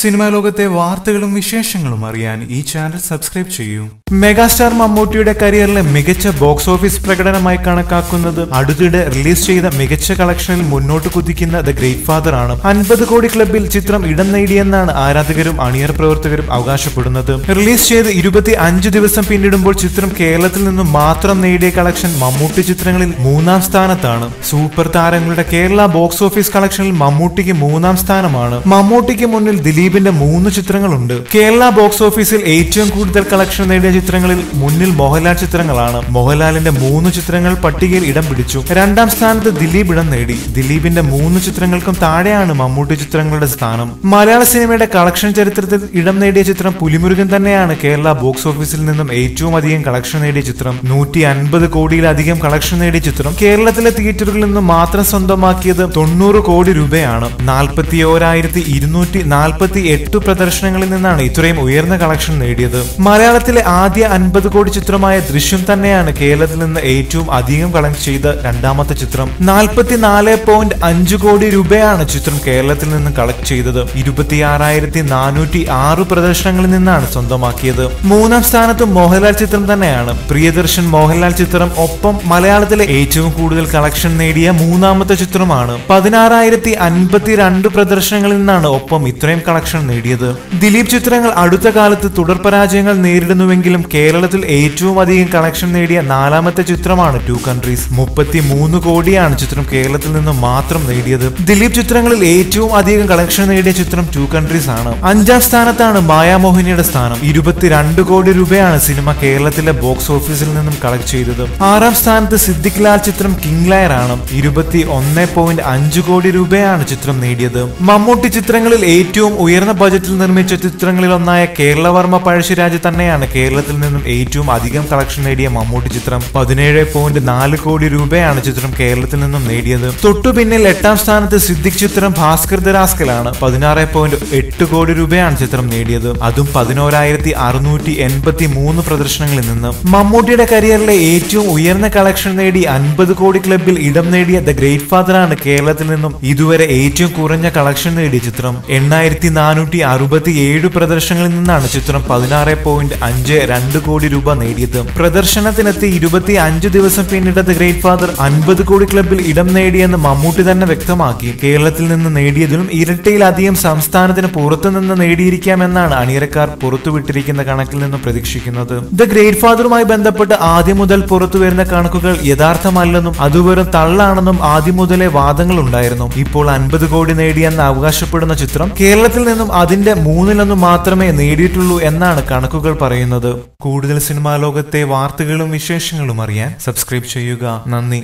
Cinema ലോകത്തെ വാർത്തകളും വിശേഷങ്ങളും അറിയാൻ ഈ ചാനൽ സബ്സ്ക്രൈബ് ചെയ്യൂ. മെഗാസ്റ്റാർ മമ്മൂട്ടിയുടെ കരിയറിലെ മികച്ച ബോക്സ് ഓഫീസ് പ്രകടനമായി കണക്കാക്കുന്നത് അടുത്തിടെ റിലീസ് ചെയ്ത മികച്ച കളക്ഷനിൽ മുന്നോട്ട് കുതിക്കുന്ന ദ ഗ്രേറ്റ് ഫാദർ ആണ്. അൻപത് കോടി ക്ലബിൽ ചിത്രം ഇടം നേടിയെന്നാണ് ആരാധകരും അണിയർ പ്രവർത്തകരും അവകാശപ്പെടുന്നത്. റിലീസ് ചെയ്ത് ഇരുപത്തി അഞ്ച് ദിവസം പിന്നിടുമ്പോൾ ചിത്രം കേരളത്തിൽ നിന്നും മാത്രം നേടിയ കളക്ഷൻ മമ്മൂട്ടി ചിത്രങ്ങളിൽ മൂന്നാം സ്ഥാനത്താണ്. സൂപ്പർ താരങ്ങളുടെ കേരള ബോക്സ് ഓഫീസ് കളക്ഷനിൽ മമ്മൂട്ടിക്ക് മൂന്നാം സ്ഥാനമാണ്. മമ്മൂട്ടിക്ക് മുന്നിൽ ദിലീപിന്റെ മൂന്ന് ചിത്രങ്ങളുണ്ട്. കേരള ബോക്സ് ഓഫീസിൽ ഏറ്റവും കൂടുതൽ കളക്ഷൻ നേടിയ ചിത്രങ്ങളിൽ മുന്നിൽ മോഹൻലാൽ ചിത്രങ്ങളാണ്. മോഹൻലാലിന്റെ മൂന്ന് ചിത്രങ്ങൾ പട്ടികയിൽ ഇടം പിടിച്ചു. രണ്ടാം സ്ഥാനത്ത് ദിലീപ് ഇടം നേടി. ദിലീപിന്റെ മൂന്ന് ചിത്രങ്ങൾക്കും താഴെയാണ് മമ്മൂട്ടി ചിത്രങ്ങളുടെ സ്ഥാനം. മലയാള സിനിമയുടെ കളക്ഷൻ ചരിത്രത്തിൽ ഇടം നേടിയ ചിത്രം പുലിമുരുകൻ തന്നെയാണ് കേരള ബോക്സ് ഓഫീസിൽ നിന്നും ഏറ്റവും അധികം കളക്ഷൻ നേടിയ ചിത്രം. നൂറ്റി അൻപത് കോടിയിലധികം കളക്ഷൻ നേടിയ ചിത്രം. കേരളത്തിലെ തിയേറ്ററുകളിൽ നിന്ന് മാത്രം സ്വന്തമാക്കിയത് തൊണ്ണൂറ് കോടി രൂപയാണ്. നാൽപ്പത്തി ഓരായിരത്തി ഇരുന്നൂറ്റി നാൽപ്പത്തി എട്ട് പ്രദർശനങ്ങളിൽ നിന്നാണ് ഇത്രയും ഉയർന്ന കളക്ഷൻ നേടിയത്. മലയാളത്തിലെ ആദ്യ അൻപത് കോടി ചിത്രമായ ദൃശ്യം തന്നെയാണ് കേരളത്തിൽ നിന്ന് ഏറ്റവും അധികം കളക്ട് ചെയ്ത രണ്ടാമത്തെ ചിത്രം. നാൽപ്പത്തിനാല് പോയിന്റ് അഞ്ച് കോടി രൂപയാണ് ചിത്രം കേരളത്തിൽ നിന്ന് കളക്ട് ചെയ്തത്. ഇരുപത്തിയാറായിരത്തി നാനൂറ്റി ആറ് പ്രദർശനങ്ങളിൽ നിന്നാണ് സ്വന്തമാക്കിയത്. മൂന്നാം സ്ഥാനത്ത് മോഹൻലാൽ ചിത്രം തന്നെയാണ്. പ്രിയദർശൻ മോഹൻലാൽ ചിത്രം ഒപ്പം മലയാളത്തിലെ ഏറ്റവും കൂടുതൽ കളക്ഷൻ നേടിയ മൂന്നാമത്തെ ചിത്രമാണ്. പതിനാറായിരത്തി അൻപത്തിരണ്ട് പ്രദർശനങ്ങളിൽ നിന്നാണ് ഒപ്പം ഇത്രയും കളക്ഷൻ നേടിയത്. ദിലീപ് ചിത്രങ്ങൾ അടുത്ത കാലത്ത് തുടർ പരാജയങ്ങൾ നേരിടുന്നുവെങ്കിലും കേരളത്തിൽ ഏറ്റവും അധികം കളക്ഷൻ നേടിയ നാലാമത്തെ ചിത്രമാണ് ടു കൺട്രീസ് മുപ്പത്തി മൂന്ന് കോടിയാണ് ചിത്രം കേരളത്തിൽ നിന്ന് മാത്രം നേടിയത്. ദിലീപ് ചിത്രങ്ങളിൽ ഏറ്റവും അധികം കളക്ഷൻ നേടിയ ചിത്രം ടു കൺട്രീസ് ആണ്. അഞ്ചാം സ്ഥാനത്താണ് മായാമോഹിനിയുടെ സ്ഥാനം. ഇരുപത്തിരണ്ട് കോടി രൂപയാണ് സിനിമ കേരളത്തിലെ ബോക്സ് ഓഫീസിൽ നിന്നും കളക്ട് ചെയ്തത്. ആറാം സ്ഥാനത്ത് സിദ്ദിഖ് ലാൽ ചിത്രം കിങ് ലയർ ആണ്. ഇരുപത്തി ഒന്ന് പോയിന്റ് അഞ്ച് കോടി രൂപയാണ് ചിത്രം നേടിയത്. മമ്മൂട്ടി ചിത്രങ്ങളിൽ ഏറ്റവും ഉയർന്ന ബജറ്റിൽ നിർമ്മിച്ച ചിത്രങ്ങളിൽ ഒന്നായ കേരളവർമ്മ പഴശ്ശിരാജ് തന്നെയാണ് കേരളത്തിൽ നിന്നും ഏറ്റവും അധികം കളക്ഷൻ നേടിയ മമ്മൂട്ടി ചിത്രം. പതിനേഴ് പോയിന്റ് നാല് കോടി രൂപയാണ് ചിത്രം കേരളത്തിൽ നിന്നും നേടിയത്. തൊട്ടു പിന്നിൽ എട്ടാം സ്ഥാനത്ത് സിദ്ദിഖ് ചിത്രം ഭാസ്കർ ദരാസ്കലാണ് പതിനാറ് പോയിന്റ് എട്ട് കോടി രൂപയാണ് ചിത്രം നേടിയത്. അതും പതിനോരായിരത്തി അറുന്നൂറ്റി എൺപത്തി മൂന്ന് പ്രദർശനങ്ങളിൽ നിന്ന്. മമ്മൂട്ടിയുടെ കരിയറിലെ ഏറ്റവും ഉയർന്ന കളക്ഷൻ നേടി അൻപത് കോടി ക്ലബിൽ ഇടം നേടിയ ദ ഗ്രേറ്റ് ഫാദർ ആണ് കേരളത്തിൽ നിന്നും ഇതുവരെ ഏറ്റവും കുറഞ്ഞ കളക്ഷൻ നേടിയ ചിത്രം. എണ്ണായിരത്തി നാനൂറ്റി അറുപത്തി ഏഴ് പ്രദർശനങ്ങളിൽ നിന്നാണ് ചിത്രം പതിനാറ് പോയിന്റ് അഞ്ച് രണ്ട് കോടി രൂപ നേടിയത്. പ്രദർശനത്തിനെത്തി ഇരുപത്തി അഞ്ച് ദിവസം പിന്നിട്ട ദ ഗ്രേറ്റ് ഫാദർ അൻപത് കോടി ക്ലബിൽ ഇടം നേടിയെന്ന് മമ്മൂട്ടി തന്നെ വ്യക്തമാക്കി. കേരളത്തിൽ നിന്ന് നേടിയതിലും ഇരട്ടിയിലധികം സംസ്ഥാനത്തിന് പുറത്തു നിന്ന് നേടിയിരിക്കാമെന്നാണ് അണിയറക്കാർ പുറത്തുവിട്ടിരിക്കുന്ന കണക്കിൽ നിന്ന് പ്രതീക്ഷിക്കുന്നത്. ദ ഗ്രേറ്റ് ഫാദറുമായി ബന്ധപ്പെട്ട് ആദ്യം മുതൽ പുറത്തു വരുന്ന കണക്കുകൾ യഥാർത്ഥമല്ലെന്നും അത് വെറും തള്ളാണെന്നും ആദ്യം മുതലേ വാദങ്ങൾ ഉണ്ടായിരുന്നു. ഇപ്പോൾ അൻപത് കോടി നേടിയെന്ന് അവകാശപ്പെടുന്ന ചിത്രം കേരളത്തിൽ നിന്നും അതിന്റെ മൂന്നിലൊന്നും മാത്രമേ നേടിയിട്ടുള്ളൂ എന്നാണ് കണക്കുകൾ പറയുന്നത്. കൂടുതൽ സിനിമാ ലോകത്തെ വാർത്തകളും വിശേഷങ്ങളും അറിയാൻ സബ്സ്ക്രൈബ് ചെയ്യുക. നന്ദി.